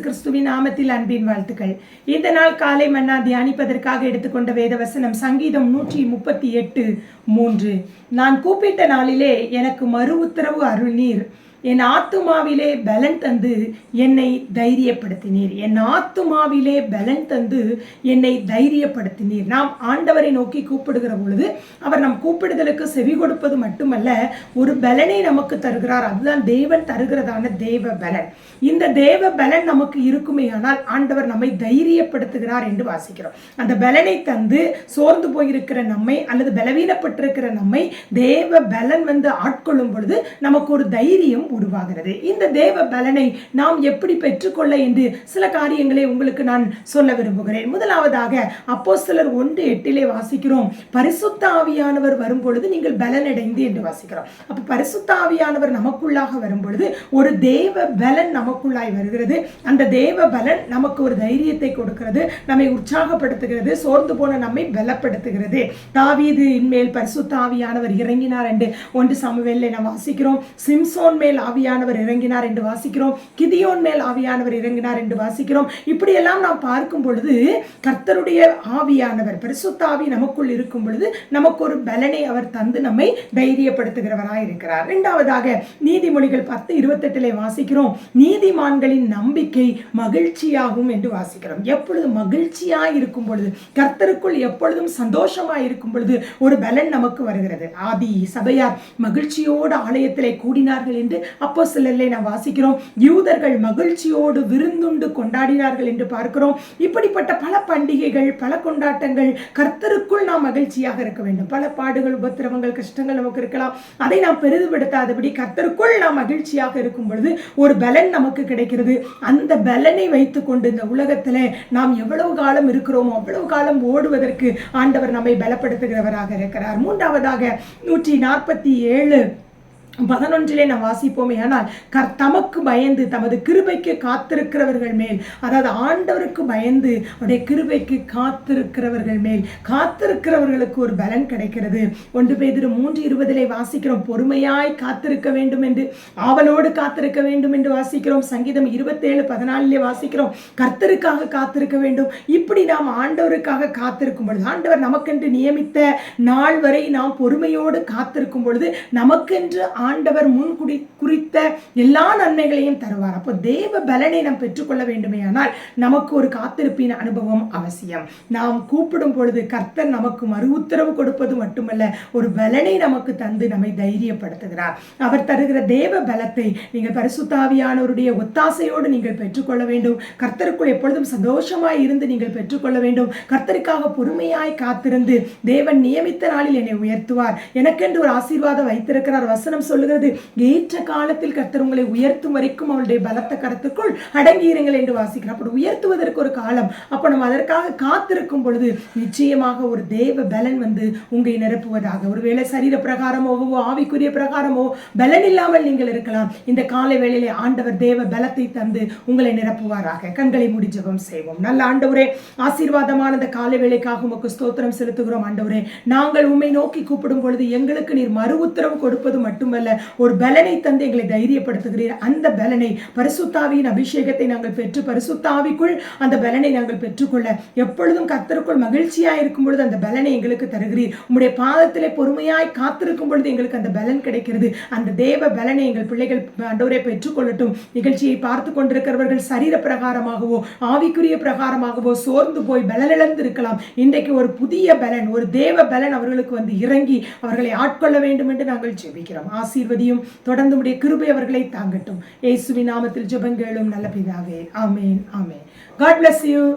கிறிஸ்துவின் நாமத்தில் அன்பின் வாழ்த்துக்கள். இந்த நாள் காலை மன்னா தியானிப்பதற்காக எடுத்துக்கொண்ட வேத வசனம் சங்கீதம் நூற்றி முப்பத்தி எட்டு மூன்று. நான் கூப்பிட்ட நாளிலே எனக்கு மறு உத்தரவு அருள்நீர் என் ஆத்துமாவிலே பலன் தந்து என்னை தைரியப்படுத்தினீர். என் ஆத்துமாவிலே பலன் தந்து என்னை தைரியப்படுத்தினீர். நாம் ஆண்டவரை நோக்கி கூப்பிடுகிற பொழுது அவர் நம் கூப்பிடுதலுக்கு செவி கொடுப்பது மட்டுமல்ல ஒரு பலனை நமக்கு தருகிறார். அதுதான் தேவன் தருகிறதான தேவ பலன். இந்த தேவ பலன் நமக்கு இருக்குமே ஆனால் ஆண்டவர் நம்மை தைரியப்படுத்துகிறார் என்று வாசிக்கிறோம். அந்த பலனை தந்து சோர்ந்து போயிருக்கிற நம்மை அல்லது பலவீனப்பட்டிருக்கிற நம்மை தேவ பலன் வந்து ஆட்கொள்ளும் பொழுது நமக்கு ஒரு தைரியம் உருவாகிறது. இந்த தேவ பலனை நாம் எப்படி பெற்றுக்கொள்ள என்று சில காரியங்களை உங்களுக்கு நான் சொல்ல விரும்புகிறேன். முதலாவதாக அப்போ சிலர் ஒன்று எட்டிலே வாசிக்கிறோம். பரிசுத்த ஆவியானவர் வரும் பொழுது நீங்கள் பலனடைந்து என்று வாசிக்கிறோம். அப்போ பரிசுத்த ஆவியானவர் நமக்குள்ளாக வரும் பொழுது ஒரு தேவ பலன் நமக்குள்ளாய் வருகிறது. அந்த தேவ பலன் நமக்கு ஒரு தைரியத்தை கொடுக்கிறது நம்மை உற்சாகப்படுத்துகிறது சோர்ந்து போன நம்மை பலப்படுத்துகிறது. தாவீது இன்மேல் பரிசுத்த ஆவியானவர் இறங்கினார் என்று ஒன்று சமவெல்லை நாம் வாசிக்கிறோம். சிம்சோன் மேல் ஆவியானவர் இறங்கினார் என்று வாசிக்கிறோம். கிதியோன் மேல் ஆவியானவர் இறங்கினார் என்று வாசிக்கிறோம். இப்படியெல்லாம் நாம் பார்க்கும் பொழுது கர்த்தருடைய ஆவியானவர் பரிசுத்தாவி நமக்குள் இருக்கும் பொழுது நமக்கு ஒரு பலனை அவர் தந்து நம்மை தைரியப்படுத்துகிறவராக இருக்கிறார். இரண்டாவதாக நீதிமொழிகள் பத்து இருபத்தெட்டிலே வாசிக்கிறோம். நீதிமான்களின் நம்பிக்கை மகிழ்ச்சியாகும் என்று வாசிக்கிறோம். எப்பொழுது மகிழ்ச்சியாக இருக்கும் பொழுது கர்த்தருக்குள் எப்பொழுதும் சந்தோஷமாக இருக்கும் பொழுது ஒரு பலன் நமக்கு வருகிறது. ஆதி சபையார் மகிழ்ச்சியோடு ஆலயத்திலே கூடினார்கள் என்று அப்போ சிலரிலே நாம் வாசிக்கிறோம். யூதர்கள் மகிழ்ச்சியோடு விருந்துண்டு கொண்டாடினார்கள் என்று பார்க்கிறோம். இப்படிப்பட்ட பல பண்டிகைகள் பல கொண்டாட்டங்கள் கர்த்தருக்குள் நாம் மகிழ்ச்சியாக இருக்க வேண்டும். பல பாடுகள் உபத்திரவங்கள் கஷ்டங்கள் நமக்கு இருக்கலாம். அதை நாம் பெரிதுபடுத்தாதபடி கர்த்தருக்குள் நாம் மகிழ்ச்சியாக இருக்கும் பொழுது ஒரு பலன் நமக்கு கிடைக்கிறது. அந்த பலனை வைத்துக்கொண்டு இந்த உலகத்தில் நாம் எவ்வளவு காலம் இருக்கிறோமோ அவ்வளவு காலம் ஓடுவதற்கு ஆண்டவர் நம்மை பலப்படுத்துகிறவராக இருக்கிறார். மூன்றாவதாக நூற்றி நாற்பத்தி ஏழு பதினொன்றிலே நாம் வாசிப்போமே. ஆனால் கர் தமக்கு பயந்து தமது கிருபைக்கு காத்திருக்கிறவர்கள் மேல் அதாவது ஆண்டவருக்கு பயந்து அவருடைய கிருபைக்கு காத்திருக்கிறவர்கள் மேல் காத்திருக்கிறவர்களுக்கு ஒரு பலன் கிடைக்கிறது. ஒன்று பேதிரு மூன்று இருபதிலே வாசிக்கிறோம் பொறுமையாய் காத்திருக்க வேண்டும் என்று ஆவலோடு காத்திருக்க வேண்டும் என்று வாசிக்கிறோம். சங்கீதம் இருபத்தேழு பதினாலிலே வாசிக்கிறோம் கர்த்தருக்காக காத்திருக்க வேண்டும். இப்படி நாம் ஆண்டவருக்காக காத்திருக்கும் பொழுது ஆண்டவர் நமக்கென்று நியமித்த நாள் வரை நாம் பொறுமையோடு காத்திருக்கும் பொழுது நமக்கென்று ஆண்டவர் முன் குடி குறித்த எல்லா நன்மைகளையும் தருவார். அப்போ தேவ பலனை நாம் பெற்றுக்கொள்ள வேண்டுமேயானால் நமக்கு ஒரு காத்திருப்பின் அனுபவம் அவசியம். நாம் கூப்பிடும் பொழுது கர்த்தர் நமக்கு மறு உத்தரவு கொடுப்பது மட்டுமல்ல ஒரு பலனை நமக்கு தந்து நம்மை தைரியப்படுத்துகிறார். அவர் தருகிற தேவ பலத்தை நீங்கள் பரிசுத்தாவியானவருடைய ஒத்தாசையோடு நீங்கள் பெற்றுக்கொள்ள வேண்டும். கர்த்தருக்குள் எப்பொழுதும் சந்தோஷமாய் இருந்து நீங்கள் பெற்றுக்கொள்ள வேண்டும். கர்த்தருக்காக பொறுமையாய் காத்திருந்து தேவன் நியமித்த நாளில் என்னை உயர்த்துவார். எனக்கென்று ஒரு ஆசீர்வாதம் வைத்திருக்கிறார். வசனம் சொல்லுகிறது. ஏற்ற காலத்தில் கர்த்தர் உங்களை உயர்த்தும் வரைக்கும் அவளுடைய பலத்த கருத்துக்குள் அடங்கியிருங்கள் என்று வாசிக்கிறோம் அப்படி உயர்த்துவதற்கு ஒரு காலம். அப்போ நம்ம அதற்காக காத்திருக்கும் பொழுது நிச்சயமாக ஒரு தேவ பலன் வந்து உங்களை நிரப்புவதாக. ஒருவேளை சரீர பிரகாரமாகவோ ஆவிக்குரிய பிரகாரமோ பலன் இல்லாமல் நீங்கள் இருக்கலாம். இந்த காலை வேளையிலே ஆண்டவர் தேவ பலத்தை தந்து உங்களை நிரப்புவாராக. கண்களை மூடி செய்வோம். நல்ல ஆண்டவரே ஆசீர்வாதமான இந்த காலை வேளைக்காக உமக்கு ஸ்தோத்திரம் செலுத்துகிறோம். ஆண்டவரே நாங்கள் உண்மை நோக்கி கூப்பிடும் பொழுது எங்களுக்கு நீர் மறு உத்தரவு கொடுப்பது மட்டுமல்ல. ஒரு பலனை தந்து எங்களை தைரியப்படுத்துகிறீர். அந்த பலனை பரிசுத்தாவியின் அபிஷேகத்தை நாங்கள் பெற்று பரிசுத்தாவிக்குள் அந்த பலனை நாங்கள் பெற்றுக்கொள்ள எப்பொழுதும் கத்தருக்குள் மகிழ்ச்சியாக இருக்கும் பொழுது அந்த பலனை எங்களுக்கு தருகிறீர். உங்களுடைய பாதத்திலே பொறுமையாய் காத்திருக்கும் பொழுது எங்களுக்கு அந்த பலன் கிடைக்கிறது. அந்த தேவ பலனை எங்கள் பிள்ளைகள் ஆண்டவரை பெற்றுக்கொள்ளட்டும். நிகழ்ச்சியை பார்த்து கொண்டிருக்கிறவர்கள் சரீர பிரகாரமாகவோ ஆவிக்குரிய பிரகாரமாகவோ சோர்ந்து போய் பலனிழந்து இருக்கலாம் இன்றைக்கு ஒரு புதிய பலன் ஒரு தேவ பலன் அவர்களுக்கு வந்து இறங்கி அவர்களை ஆட்கொள்ள வேண்டும் என்று நாங்கள் ஜெபிக்கிறோம். ஆசி ஆசீர்வதியும். தொடர்ந்து உடைய கிருபை அவர்களை தாங்கட்டும். இயேசுவின் நாமத்தில் ஜெபங்கேளும். நல்ல பிதாவே. ஆமேன் ஆமேன். God bless you